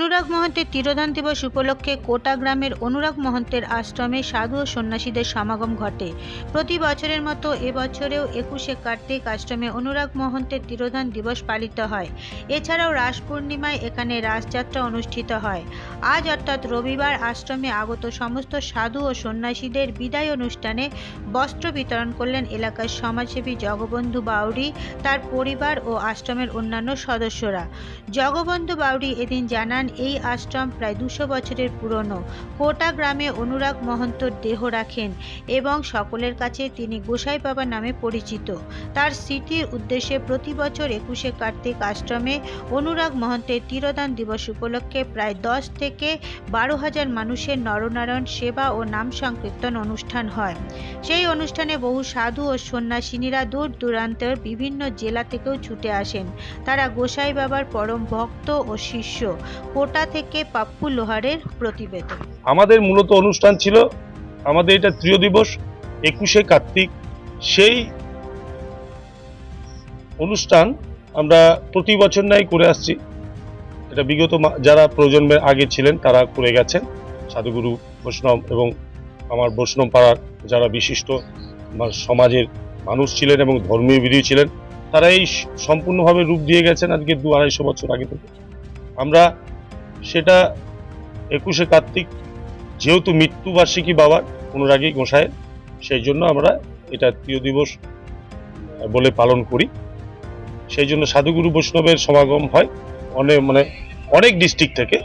অনুরাগ মহন্তের তিরোধান দিবস উপলক্ষে কোটা গ্রামের অনুরাগ মহন্তের আশ্রমে সাধু ও সন্ন্যাসীদের সমাগম ঘটে। প্রতি বছরের মতো এবছরেও একুশে কার্তিক আশ্রমে অনুরাগ মহন্তের তিরোধান দিবস পালিত হয়। এছাড়াও রাস পূর্ণিমায় এখানে রাসযাত্রা অনুষ্ঠিত হয়। আজ অর্থাৎ রবিবার আশ্রমে আগত সমস্ত সাধু ও সন্ন্যাসীদের বিদায় অনুষ্ঠানে বস্ত্র বিতরণ করলেন এলাকার সমাজসেবী জগবন্ধু বাউরি তার পরিবার ও আশ্রমের অন্যান্য সদস্যরা। জগবন্ধু বাউরি এদিন জানান এই আশ্রম প্রায় দুশো বছরের পুরনো। কোটা গ্রামে অনুরাগ মহন্তর দেহ রাখেন এবং সকলের কাছে তিনি গোসাই বাবা নামে পরিচিত। তার স্মৃতির উদ্দেশ্যে প্রতি বছর একুশে কার্তিক আশ্রমে অনুরাগ মহন্তের তিরোদান দিবস উপলক্ষে প্রায় দশ থেকে বারো হাজার মানুষের নরনারায়ণ সেবা ও নাম সংকীর্তন অনুষ্ঠান হয়। সেই অনুষ্ঠানে বহু সাধু ও সন্ন্যাসিনীরা দূর দূরান্তের বিভিন্ন জেলা থেকেও ছুটে আসেন। তারা গোসাই বাবার পরম ভক্ত ও শিষ্য। কোটা থেকে পাপ্পু লোহারের প্রতিবেদন। আমাদের মূলত অনুষ্ঠান ছিল, আমাদের এটা তৃতীয় দিবস, একুশে কার্তিক। সেই অনুষ্ঠান আমরা প্রতি বছর নাই করে আসছি। এটা বিগত যারা প্রজন্মের আগে ছিলেন, তারা করে গেছেন। সাধুগুরু বৈষ্ণব এবং আমার বৈষ্ণব পাড়ার যারা বিশিষ্ট মা- সমাজের মানুষ ছিলেন এবং ধর্মীয় বিধি ছিলেন, তারা এই সম্পূর্ণভাবে রূপ দিয়ে গেছেন আজকে দু আড়াইশো বছর আগে থেকে। আমরা সেটা একুশে কার্তিক যেহেতু মৃত্যুবার্ষিকী বাবার অনুরাগী গোসাইয়ের সেই জন্য আমরা এটা প্রিয় দিবস বলে পালন করি। সেই জন্য সাধুগুরু বৈষ্ণবের সমাগম হয় অনেক মানে অনেক ডিস্ট্রিক্ট থেকে।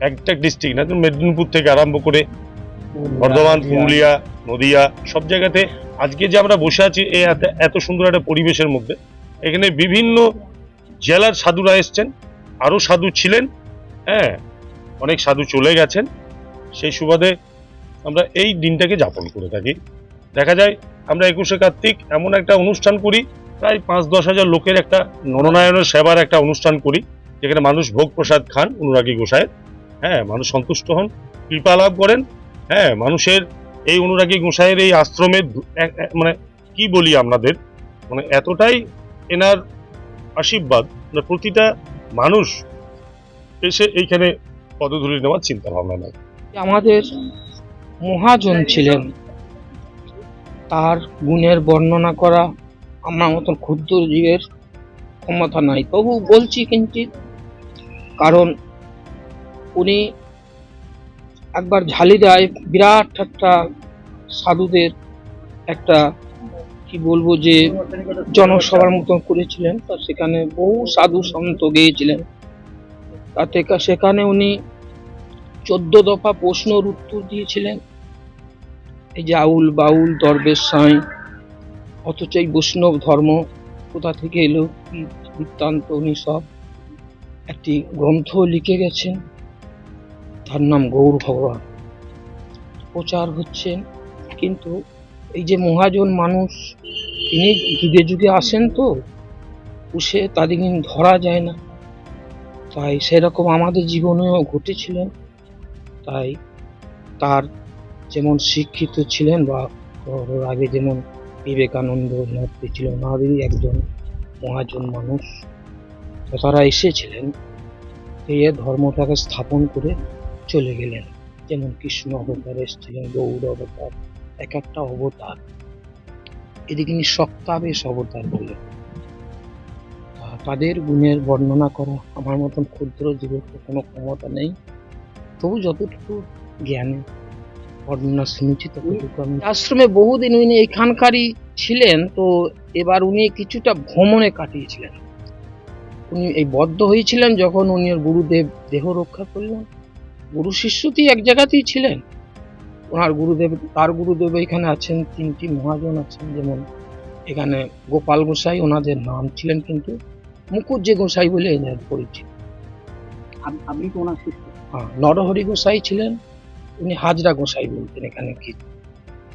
একটা ডিস্ট্রিক্ট না মেদিনীপুর থেকে আরম্ভ করে বর্ধমান পুরুলিয়া। নদিয়া সব জায়গাতে আজকে যে আমরা বসে আছি এই এত- এত সুন্দর একটা পরিবেশের মধ্যে। এখানে বিভিন্ন জেলার সাধুরা এসছেন আরও সাধু ছিলেন হ্যাঁ অনেক সাধু চলে গেছেন। সেই সুবাদে আমরা এই দিনটাকে যাপন করে থাকি। দেখা যায়, আমরা একুশে কার্তিক এমন একটা অনুষ্ঠান করি, প্রায় পাঁচ দশ হাজার লোকের একটা নরনারায়ণের সেবার একটা অনুষ্ঠান করি, যেখানে মানুষ ভোগ প্রসাদ খান অনুরাগী গোসাইয়ের। হ্যাঁ মানুষ সন্তুষ্ট হন, কৃপা লাভ করেন। হ্যাঁ মানুষের এই অনুরাগী গোসাইয়ের এই আশ্রমের মানে কি বলি আপনাদের? মানে এতটাই এনার আশীর্বাদ মানে প্রতিটা মানুষ এসে এইখানে পদধূলি নেওয়ার চিন্তা ভাবনা নেয় আমাদের মহাজন ছিলেন, তার গুণের বর্ণনা করা আমার মতন ক্ষুদ্র জীবের ক্ষমতা নাই। তবু বলছি কিঞ্চিত কারণ উনি একবার ঝালিদায় বিরাট একটা সাধুদের একটা, কি বলব যে, জনসভার মতন করেছিলেন। তা সেখানে বহু সাধু সন্ত গিয়েছিলেন। তাতে সেখানে উনি চোদ্দ দফা প্রশ্নর উত্তর দিয়েছিলেন। এই যে আউল বাউল, দরবেশ সাঁই, অথচ এই বৈষ্ণব ধর্ম কোথা থেকে এলো, কি বৃত্তান্ত উনি সব একটি গ্রন্থ লিখে গেছেন। তার নাম গৌর ভগবান। প্রচার হচ্ছেন কিন্তু এই যে মহাজন মানুষ, তিনি যুগে যুগে আসেন তো, উসে তাদের ধরা যায় না। তাই সেরকম আমাদের জীবনেও ঘটেছিলেন। তাই তার যেমন শিক্ষিত ছিলেন বা আগে যেমন বিবেকানন্দ মূর্তি ছিল ওনাদেরই একজন মহাজন মানুষ। তো তারা এসেছিলেন এই ধর্মটাকে স্থাপন করে চলে গেলেন। যেমন কৃষ্ণ অবতার এসেছিলেন গৌর অবতার, এক একটা অবতার। এদিকে সপ্তাবেশ অবতার বলে তাদের গুণের বর্ণনা করা আমার মতন ক্ষুদ্র জীবের তো কোনো ক্ষমতা নেই। তবু যতটুকু জ্ঞানে বর্ণনা শুনেছি ততটুকু আমি আশ্রমে বহুদিন উনি এখানকারই ছিলেন, তো এবার উনি কিছুটা ভ্রমণে কাটিয়েছিলেন। উনি এই বদ্ধ হয়েছিলেন যখন উনি গুরুদেব দেহ রক্ষা করলেন। গুরু শিষ্যতেই এক জায়গাতেই ছিলেন। ওনার গুরুদেব, তার গুরুদেব এখানে আছেন, তিনটি মহাজন আছেন, যেমন এখানে গোপাল গোসাই, ওনাদের নাম ছিলেন কিন্তু মুকুজ্জে গোসাই বলে এনার পরিচিত। আপনি তো ওনার শিষ্য হ্যাঁ, নরহরি গোসাই ছিলেন উনি হাজরা গোসাই বলতেন এখানে কি?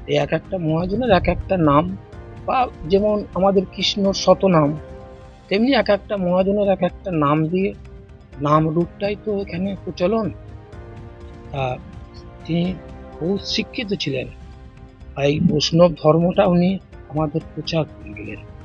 এক একটা মহাজনের এক একটা নাম বা যেমন আমাদের কৃষ্ণর শতনাম তেমনি এক একটা মহাজনের এক একটা নাম দিয়ে নাম রূপটাই তো এখানে প্রচলন। তা তিনি বহু শিক্ষিত ছিলেন। আর এই বৈষ্ণব ধর্মটা উনি আমাদের প্রচার করে গেলেন।